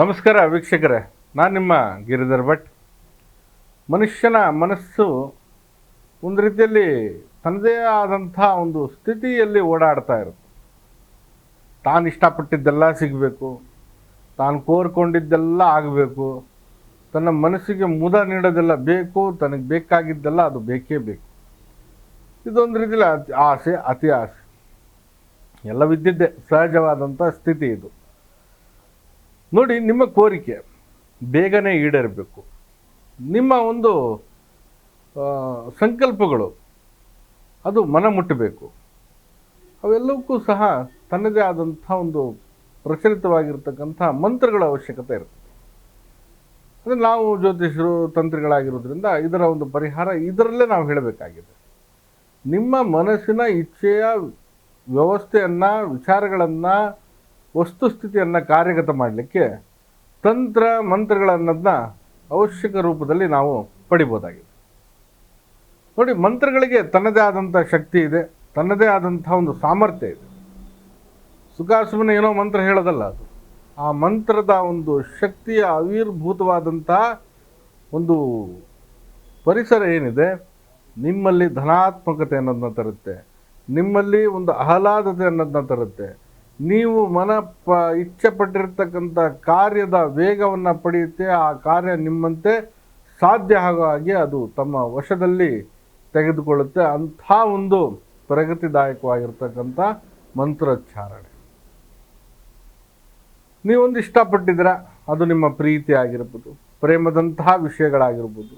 ನಮಸ್ಕಾರ ವೀಕ್ಷಕರೇ, ನಾನು ನಿಮ್ಮ ಗಿರಿಧರ್ ಭಟ್. ಮನುಷ್ಯನ ಮನಸ್ಸು ಒಂದು ರೀತಿಯಲ್ಲಿ ತನ್ನದೇ ಆದಂಥ ಒಂದು ಸ್ಥಿತಿಯಲ್ಲಿ ಓಡಾಡ್ತಾ ಇರುತ್ತೆ. ತಾನು ಇಷ್ಟಪಟ್ಟಿದ್ದೆಲ್ಲ ಸಿಗಬೇಕು, ತಾನು ಕೋರ್ಕೊಂಡಿದ್ದೆಲ್ಲ ಆಗಬೇಕು, ತನ್ನ ಮನಸ್ಸಿಗೆ ಮುದ ನೀಡೋದೆಲ್ಲ ಬೇಕು, ತನಗೆ ಬೇಕಾಗಿದ್ದೆಲ್ಲ ಅದು ಬೇಕೇ ಬೇಕು. ಇದೊಂದು ರೀತಿಯಲ್ಲಿ ಅತಿ ಆಸೆ ಅತಿ ಆಸೆ. ಎಲ್ಲ ವಿದ್ಯದ್ದೇ ಸಹಜವಾದಂಥ ಸ್ಥಿತಿ ಇದು. ನೋಡಿ, ನಿಮ್ಮ ಕೋರಿಕೆ, ಬೇಗನೆ ಈಡೇರಬೇಕು. ನಿಮ್ಮ ಒಂದು ಸಂಕಲ್ಪಗಳು, ಅದು ಮನ ಮುಟ್ಟಬೇಕು. ಅವೆಲ್ಲವಕ್ಕೂ ಸಹ ತನ್ನದೇ ಆದಂಥ ಒಂದು ಪ್ರಚಲಿತವಾಗಿರ್ತಕ್ಕಂಥ ಮಂತ್ರಗಳ ಅವಶ್ಯಕತೆ ಇರುತ್ತೆ. ಅಂದರೆ ನಾವು ಜ್ಯೋತಿಷರು ತಂತ್ರಿಗಳಾಗಿರೋದ್ರಿಂದ ಇದರ ಒಂದು ಪರಿಹಾರ ಇದರಲ್ಲೇ ನಾವು ಹೇಳಬೇಕಾಗಿದೆ. ನಿಮ್ಮ ಮನಸ್ಸಿನ ಇಚ್ಛೆಯ ವ್ಯವಸ್ಥೆಯನ್ನು, ವಿಚಾರಗಳನ್ನು ವಸ್ತುಸ್ಥಿತಿಯನ್ನು ಕಾರ್ಯಗತ ಮಾಡಲಿಕ್ಕೆ ತಂತ್ರ ಮಂತ್ರಗಳನ್ನದನ್ನ ಅವಶ್ಯಕ ರೂಪದಲ್ಲಿ ನಾವು ಪಡಿಬೋದಾಗಿದೆ. ನೋಡಿ, ಮಂತ್ರಗಳಿಗೆ ತನ್ನದೇ ಆದಂಥ ಶಕ್ತಿ ಇದೆ, ತನ್ನದೇ ಆದಂಥ ಒಂದು ಸಾಮರ್ಥ್ಯ ಇದೆ. ಸುಖಾಸುಮನೆ ಏನೋ ಮಂತ್ರ ಹೇಳೋದಲ್ಲ ಅದು. ಆ ಮಂತ್ರದ ಒಂದು ಶಕ್ತಿಯ ಆವಿರ್ಭೂತವಾದಂಥ ಒಂದು ಪರಿಸರ ಏನಿದೆ, ನಿಮ್ಮಲ್ಲಿ ಧನಾತ್ಮಕತೆ ಅನ್ನೋದನ್ನ ತರುತ್ತೆ, ನಿಮ್ಮಲ್ಲಿ ಒಂದು ಆಹ್ಲಾದತೆ ಅನ್ನೋದನ್ನ ತರುತ್ತೆ ನೀವು ಮನ ಪ ಇಚ್ಛೆ ಪಟ್ಟಿರ್ತಕ್ಕಂಥ ಕಾರ್ಯದ ವೇಗವನ್ನು ಪಡೆಯುತ್ತೆ, ಆ ಕಾರ್ಯ ನಿಮ್ಮಂತೆ ಸಾಧ್ಯ ಆಗೋ ಹಾಗೆ ಅದು ತಮ್ಮ ವಶದಲ್ಲಿ ತೆಗೆದುಕೊಳ್ಳುತ್ತೆ. ಅಂಥ ಒಂದು ಪ್ರಗತಿದಾಯಕವಾಗಿರ್ತಕ್ಕಂಥ ಮಂತ್ರೋಚ್ಚಾರಣೆ. ನೀವೊಂದು ಇಷ್ಟಪಟ್ಟಿದ್ದೀರ, ಅದು ನಿಮ್ಮ ಪ್ರೀತಿ ಆಗಿರ್ಬೋದು, ಪ್ರೇಮದಂತಹ ವಿಷಯಗಳಾಗಿರ್ಬೋದು,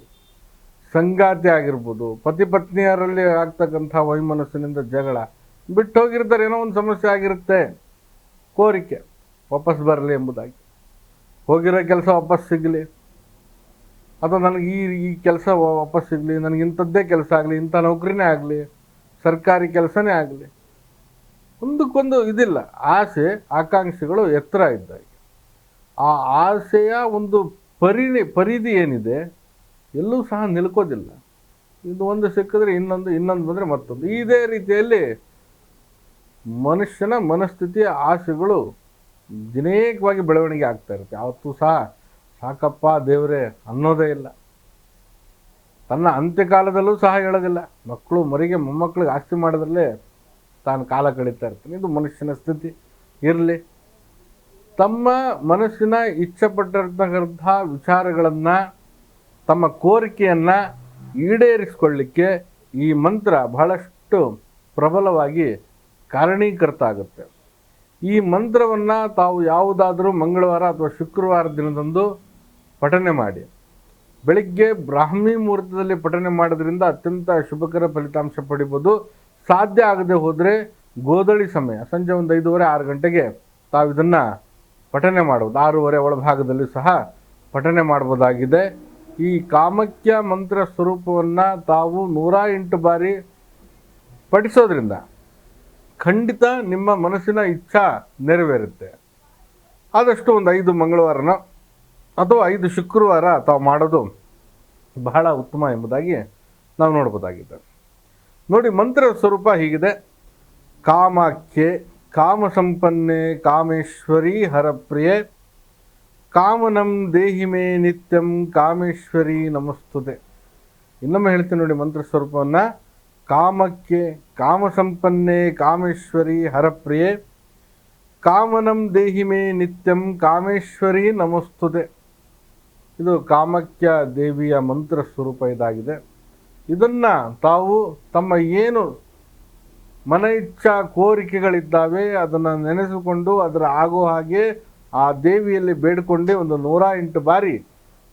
ಸಂಗಾತಿ ಆಗಿರ್ಬೋದು, ಪತಿ ಪತ್ನಿಯರಲ್ಲಿ ಆಗ್ತಕ್ಕಂಥ ವೈಮನಸ್ಸಿನಿಂದ ಜಗಳ ಬಿಟ್ಟು ಹೋಗಿರ್ತಾರೆ ಏನೋ ಒಂದು ಸಮಸ್ಯೆ ಆಗಿರುತ್ತೆ. ಕೋರಿಕೆ ವಾಪಸ್ ಬರಲಿ ಎಂಬುದಾಗಿ. ಹೋಗಿರೋ ಕೆಲಸ ವಾಪಸ್ ಸಿಗಲಿ. ಅಥವಾ ನನಗೆ ಈ ಈ ಕೆಲಸ ವಾಪಸ್ ಸಿಗಲಿ, ನನಗೆ ಇಂಥದ್ದೇ ಕೆಲಸ ಆಗಲಿ, ಇಂಥ ನೌಕರಿನೇ ಆಗಲಿ, ಸರ್ಕಾರಿ ಕೆಲಸನೇ ಆಗಲಿ. ಒಂದಕ್ಕೊಂದು ಇದಿಲ್ಲ, ಆಸೆ, ಆಕಾಂಕ್ಷೆಗಳು ಎತ್ತರ ಇದ್ದಾಗೆ ಆ ಆಸೆಯ ಒಂದು ಪರಿಣಿ, ಪರಿಧಿ ಏನಿದೆ, ಎಲ್ಲೂ ಸಹ ನಿಲ್ಕೋದಿಲ್ಲ. ಇದು ಒಂದು ಸಿಕ್ಕಿದ್ರೆ ಇನ್ನೊಂದು ಇನ್ನೊಂದು ಬಂದರೆ ಮತ್ತೊಂದು. ಇದೇ ರೀತಿಯಲ್ಲಿ ಮನುಷ್ಯನ ಮನಸ್ಥಿತಿಯ ಆಸೆಗಳು ದಿನೇಕವಾಗಿ ಬೆಳವಣಿಗೆ ಆಗ್ತಾ ಇರುತ್ತೆ. ಯಾವತ್ತೂ ಸಹ ಸಾಕಪ್ಪ ದೇವರೇ ಅನ್ನೋದೇ ಇಲ್ಲ. ತನ್ನ ಅಂತ್ಯಕಾಲದಲ್ಲೂ ಸಹ ಹೇಳೋದಿಲ್ಲ. ಮಕ್ಕಳು ಮರಿಗೆ ಮೊಮ್ಮಕ್ಕಳಿಗೆ ಆಸ್ತಿ ಮಾಡೋದ್ರಲ್ಲೇ ತಾನು ಕಾಲ ಕಳೀತಾ ಇರ್ತೀನಿ. ಇದು ಮನುಷ್ಯನ ಸ್ಥಿತಿ. ಇರಲಿ. ತಮ್ಮ ಮನಸ್ಸಿನ ಇಚ್ಛೆಪಟ್ಟಿರ್ತಕ್ಕಂಥ ವಿಚಾರಗಳನ್ನು, ತಮ್ಮ ಕೋರಿಕೆಯನ್ನು ಈಡೇರಿಸಿಕೊಳ್ಳಿಕ್ಕೆ ಈ ಮಂತ್ರ ಬಹಳಷ್ಟು ಪ್ರಬಲವಾಗಿ ಕಾರಣೀಕರ್ತ ಆಗುತ್ತೆ ಈ ಮಂತ್ರವನ್ನು ತಾವು ಯಾವುದಾದರೂ ಮಂಗಳವಾರ ಅಥವಾ ಶುಕ್ರವಾರ ದಿನದಂದು ಪಠನೆ ಮಾಡಿ. ಬೆಳಿಗ್ಗೆ ಬ್ರಾಹ್ಮಿ ಮುಹೂರ್ತದಲ್ಲಿ ಪಠನೆ ಮಾಡೋದ್ರಿಂದ ಅತ್ಯಂತ ಶುಭಕರ ಫಲಿತಾಂಶ ಪಡಿಬೋದು. ಸಾಧ್ಯ ಆಗದೆ ಹೋದರೆ ಗೋಧಳಿ ಸಮಯ, ಸಂಜೆ ಒಂದು ಐದೂವರೆ, ಆರು ಗಂಟೆಗೆ ತಾವು ಇದನ್ನು ಪಠನೆ ಮಾಡ್ಬೋದು ಆರೂವರೆ ಒಳಭಾಗದಲ್ಲಿ ಸಹ ಪಠನೆ ಮಾಡ್ಬೋದಾಗಿದೆ. ಈ ಕಾಮಕ್ಯ ಮಂತ್ರ ಸ್ವರೂಪವನ್ನು ತಾವು ನೂರ ಎಂಟು ಬಾರಿ ಪಠಿಸೋದ್ರಿಂದ ಖಂಡಿತ ನಿಮ್ಮ ಮನಸ್ಸಿನ ಇಚ್ಛಾ ನೆರವೇರುತ್ತೆ. ಆದಷ್ಟು ಒಂದು ಐದು ಮಂಗಳವಾರನ ಅಥವಾ ಐದು ಶುಕ್ರವಾರ ತಾವು ಮಾಡೋದು ಬಹಳ ಉತ್ತಮ ಎಂಬುದಾಗಿ ನಾವು ನೋಡ್ಬೋದಾಗಿದೆ. ನೋಡಿ, ಮಂತ್ರ ಸ್ವರೂಪ ಹೀಗಿದೆ. ಕಾಮಾಖ್ಯೆ ಕಾಮ ಸಂಪನ್ನೆ ಕಾಮೇಶ್ವರಿ, ಹರಪ್ರಿಯೆ, ಕಾಮನಂ ದೇಹಿ ಮೇ ನಿತ್ಯಂ, ಕಾಮೇಶ್ವರಿ ನಮಸ್ತುತೆ. ಇನ್ನೊಮ್ಮೆ ಹೇಳ್ತೀನಿ ನೋಡಿ, ಮಂತ್ರ ಸ್ವರೂಪವನ್ನು. ಕಾಮಕ್ಕೆ ಕಾಮಸಂಪನ್ನೆ ಕಾಮೇಶ್ವರಿ ಹರಪ್ರಿಯೆ. ಕಾಮನಂ ದೇಹಿ ಮೇ ನಿತ್ಯಂ ಕಾಮೇಶ್ವರಿ ನಮಸ್ತುತೆ. ಇದು ಕಾಮಕ್ಯ ದೇವಿಯ ಮಂತ್ರ ಸ್ವರೂಪ ಇದಾಗಿದೆ. ಇದನ್ನು ತಾವು ತಮ್ಮ ಏನು ಮನ ಇಚ್ಛಾ ಕೋರಿಕೆಗಳಿದ್ದಾವೆ ಅದನ್ನು ನೆನೆಸಿಕೊಂಡು ಅದರ ಆಗೋ ಹಾಗೆ ಆ ದೇವಿಯಲ್ಲಿ ಬೇಡಿಕೊಂಡೇ ಒಂದು ನೂರ ಎಂಟು ಬಾರಿ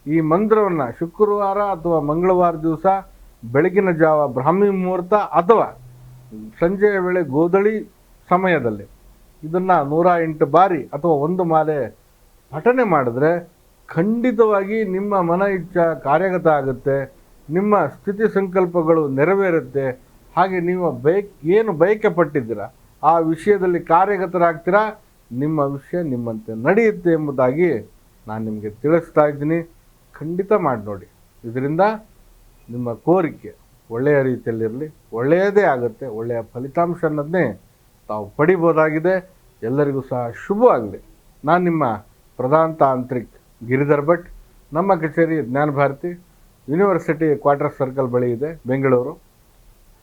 ಈ ಮಂತ್ರವನ್ನು ಶುಕ್ರವಾರ ಅಥವಾ ಮಂಗಳವಾರ ದಿವಸ ಬೆಳಗಿನ ಜಾವ ಬ್ರಾಹ್ಮಿ ಮುಹೂರ್ತ ಅಥವಾ ಸಂಜೆಯ ವೇಳೆ ಗೋಧಳಿ ಸಮಯದಲ್ಲಿ ಇದನ್ನು ನೂರ ಎಂಟು ಬಾರಿ ಅಥವಾ ಒಂದು ಮಾಲೆ ಪಠನೆ ಮಾಡಿದ್ರೆ ಖಂಡಿತವಾಗಿ ನಿಮ್ಮ ಮನ ಇಚ್ಛಾ ಕಾರ್ಯಗತ ಆಗುತ್ತೆ, ನಿಮ್ಮ ಸ್ಥಿತಿ ಸಂಕಲ್ಪಗಳು ನೆರವೇರುತ್ತೆ. ಹಾಗೆ ನೀವು ಬಯಕ್ ಏನು ಬಯಕೆ ಪಟ್ಟಿದ್ದೀರಾ ಆ ವಿಷಯದಲ್ಲಿ ಕಾರ್ಯಗತರಾಗ್ತೀರಾ, ನಿಮ್ಮ ವಿಷಯ ನಿಮ್ಮಂತೆ ನಡೆಯುತ್ತೆ ಎಂಬುದಾಗಿ ನಾನು ನಿಮಗೆ ತಿಳಿಸ್ತಾ ಇದ್ದೀನಿ. ಖಂಡಿತ ಮಾಡಿ ನೋಡಿ ಇದರಿಂದ ನಿಮ್ಮ ಕೋರಿಕೆ ಒಳ್ಳೆಯ ರೀತಿಯಲ್ಲಿರಲಿ, ಒಳ್ಳೆಯದೇ ಆಗುತ್ತೆ, ಒಳ್ಳೆಯ ಫಲಿತಾಂಶ ಅನ್ನೋದನ್ನೇ ತಾವು ಪಡಿಬೋದಾಗಿದೆ. ಎಲ್ಲರಿಗೂ ಸಹ ಶುಭವಾಗಲಿ ನಾನು ನಿಮ್ಮ ಪ್ರಧಾನ ತಾಂತ್ರಿಕ್ ಗಿರಿಧರ್ ಭಟ್. ನಮ್ಮ ಕಚೇರಿ ಜ್ಞಾನ ಭಾರತಿ, ಯೂನಿವರ್ಸಿಟಿ ಕ್ವಾರ್ಟರ್ ಸರ್ಕಲ್ ಬಳಿ ಇದೆ, ಬೆಂಗಳೂರು.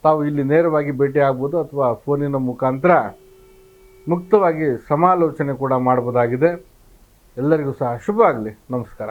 ತಾವು ಇಲ್ಲಿ ನೇರವಾಗಿ ಭೇಟಿ ಆಗ್ಬೋದು ಅಥವಾ ಫೋನಿನ ಮುಖಾಂತರ ಮುಕ್ತವಾಗಿ ಸಮಾಲೋಚನೆ ಕೂಡ ಮಾಡ್ಬೋದಾಗಿದೆ. ಎಲ್ಲರಿಗೂ ಸಹ ಶುಭ ಆಗಲಿ. ನಮಸ್ಕಾರ.